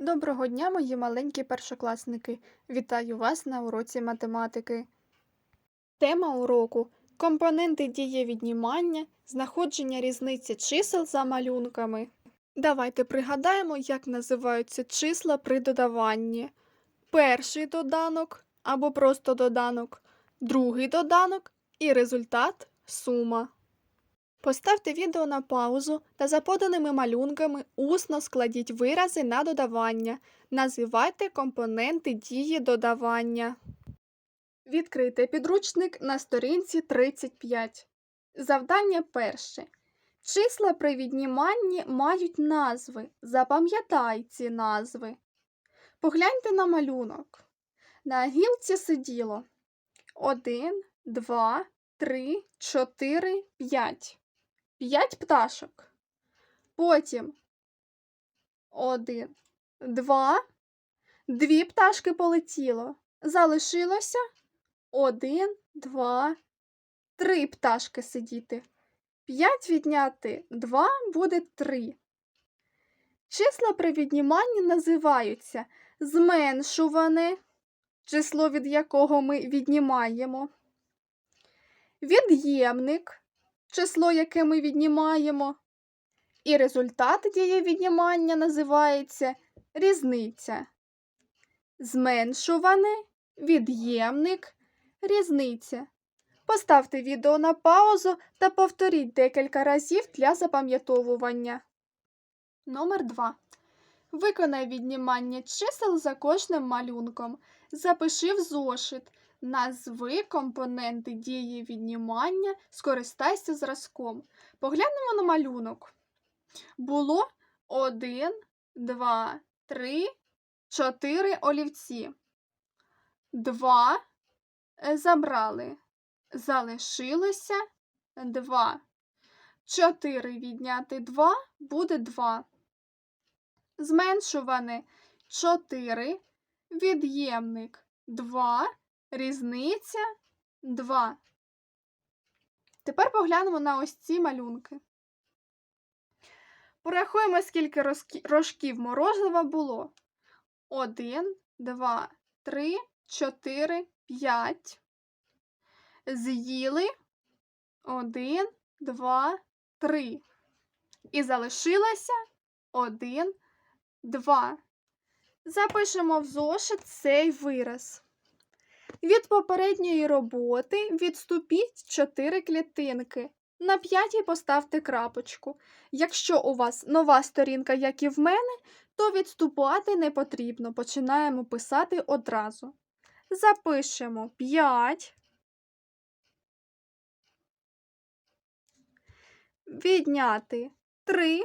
Доброго дня, мої маленькі першокласники! Вітаю вас на уроці математики. Тема уроку компоненти дієвіднімання, знаходження різниці чисел за малюнками. Давайте пригадаємо, як називаються числа при додаванні. Перший доданок або просто доданок, другий доданок і результат сума. Поставте відео на паузу та за поданими малюнками усно складіть вирази на додавання. Називайте компоненти дії додавання. Відкрийте підручник на сторінці 35. Завдання перше. Числа при відніманні мають назви. Запам'ятай ці назви. Погляньте на малюнок. На гілці сиділо 1, 2, 3, 4, 5. П'ять пташок. Потім один, два, дві пташки полетіло. Залишилося один, два, три пташки сидіти. П'ять відняти два буде три. Числа при відніманні називаються зменшуване, число від якого ми віднімаємо. Від'ємник число, яке ми віднімаємо, і результат дії віднімання називається різниця. Зменшуване, від'ємник, різниця. Поставте відео на паузу та повторіть декілька разів для запам'ятовування. Номер 2. Виконай віднімання чисел за кожним малюнком. Запиши в зошит. Назви компоненти дії віднімання, скористайся зразком. Поглянемо на малюнок. Було 1, 2, 3, 4 олівці. 2 забрали. Залишилося 2. 4 відняти 2 буде 2. Зменшуване 4. Від'ємник 2. Різниця 2. Тепер поглянемо на ось ці малюнки. Порахуємо, скільки рожків морозива було. 1, 2, 3, 4, 5. З'їли 1, 2, 3. І залишилося 1, 2. Запишемо в зошит цей вираз. Від попередньої роботи відступіть 4 клітинки. На п'ятій поставте крапочку. Якщо у вас нова сторінка, як і в мене, то відступати не потрібно. Починаємо писати одразу. Запишемо 5. Відняти 3.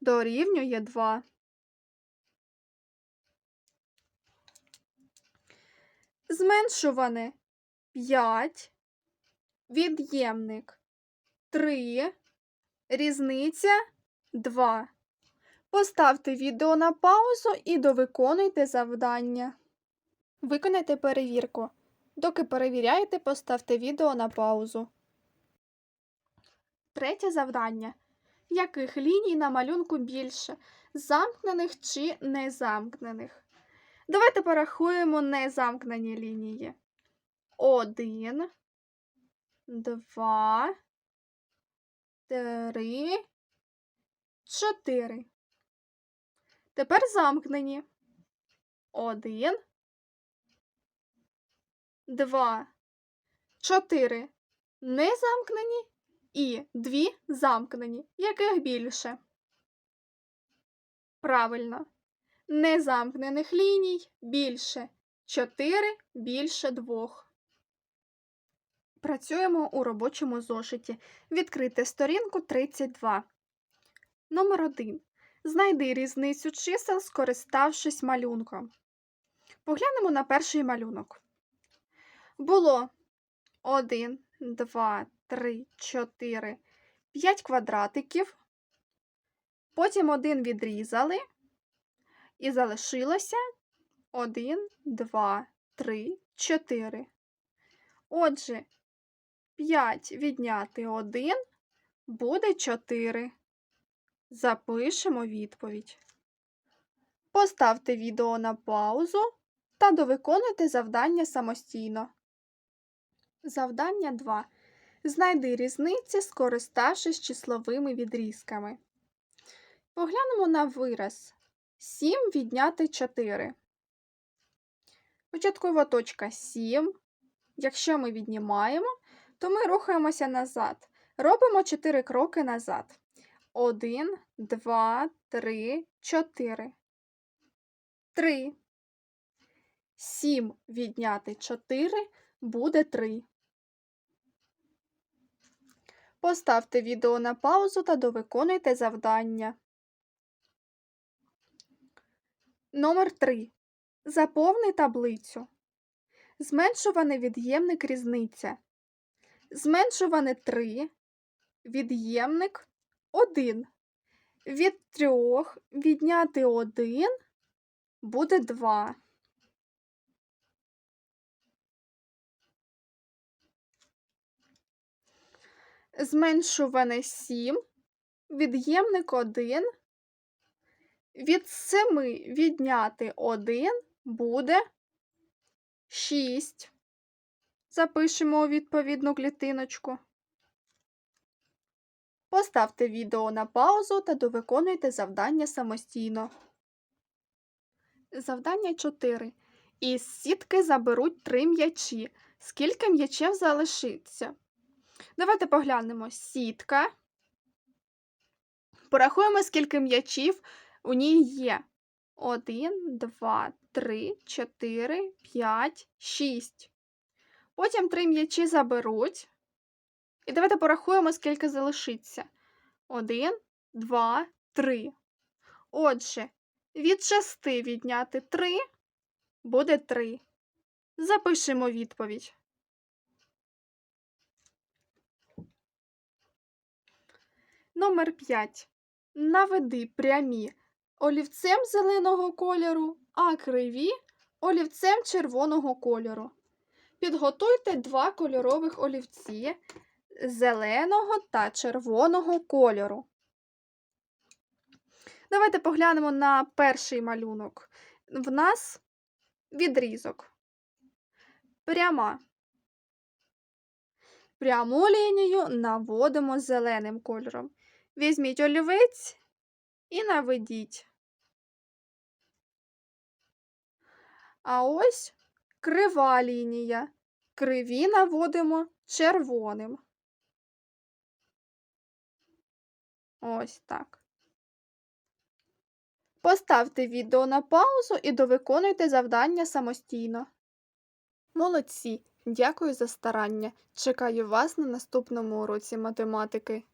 Дорівнює 2. Зменшуване 5, від'ємник 3, різниця 2. Поставте відео на паузу і довиконуйте завдання. Виконайте перевірку. Доки перевіряєте, поставте відео на паузу. Третє завдання. Яких ліній на малюнку більше? Замкнених чи незамкнених? Давайте порахуємо незамкнені лінії. Один, два, три, чотири. Тепер замкнені. Один, два, чотири. Незамкнені і дві замкнені. Яких більше? Правильно незамкнених ліній більше 4 більше 2. Працюємо у робочому зошиті. Відкрити сторінку 32. Номер 1. Знайди різницю чисел, скориставшись малюнком. Поглянемо на перший малюнок. Було 1, 2, 3, 4, 5 квадратиків. Потім один відрізали. І залишилося 1, 2, 3, 4. Отже, 5 відняти 1 буде 4. Запишемо відповідь. Поставте відео на паузу та довиконуйте завдання самостійно. Завдання 2. Знайди різниці, скориставшись числовими відрізками. Поглянемо на вираз 7 відняти 4. Початкова точка 7. Якщо ми віднімаємо, то ми рухаємося назад. Робимо 4 кроки назад. 1, 2, 3, 4. 3. 7 відняти 4 буде 3. Поставте відео на паузу та довиконуйте завдання. Номер 3. Заповни таблицю. Зменшуваний від'ємник різниця. Зменшуване 3. Від'ємник 1. Від 3 відняти 1 буде 2. Зменшуване 7. Від'ємник 1. Від 7 відняти 1 буде 6. Запишемо у відповідну клітиночку. Поставте відео на паузу та довиконуйте завдання самостійно. Завдання 4. Із сітки заберуть 3 м'ячі. Скільки м'ячів залишиться? Давайте поглянемо. Сітка. Порахуємо, скільки м'ячів у ній є. 1, 2, 3, 4, 5, 6. Потім 3 м'ячі заберуть. І давайте порахуємо, скільки залишиться. 1, 2, 3. Отже, від 6 відняти 3 буде 3. Запишемо відповідь. Номер 5. Наведи прямі олівцем зеленого кольору, а криві олівцем червоного кольору. Підготуйте два кольорових олівці зеленого та червоного кольору. Давайте поглянемо на перший малюнок. В нас відрізок. Пряма. Пряму лінію наводимо зеленим кольором. Візьміть олівець і наведіть. А ось крива лінія. Криві наводимо червоним. Ось так. Поставте відео на паузу і довиконуйте завдання самостійно. Молодці! Дякую за старання. Чекаю вас на наступному уроці математики.